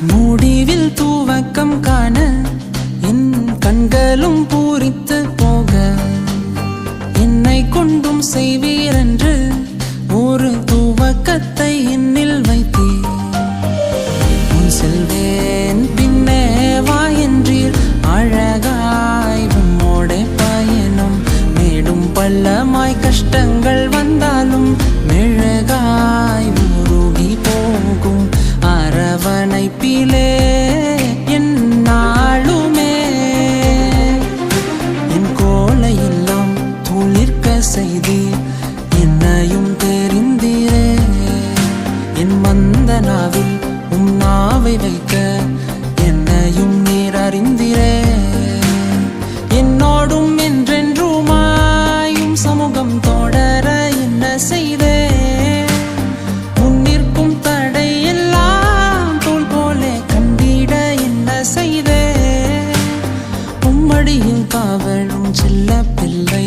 முடிவில் தூவக்கம் காண என் கண்களும் பூரித்து போக. என்னை கொண்டும் செய்வீரென்று ஒரு துவக்கத்தை என்னில் வைத்தீர் உன் செல்வேன் பின்னே வா என்றீர். அழகாய் உம்மோட பயணம் மேடும் பள்ளம் அரவணைப்பிலே என் நாளுமே. என் கோலையெல்லாம் துளிர்க்க செய்தி என்னையும் தெரிந்தீரே. என் மந்தனாவில் உம் நாவை வைக்க மடியில் பாவழும் செல்ல பிள்ளை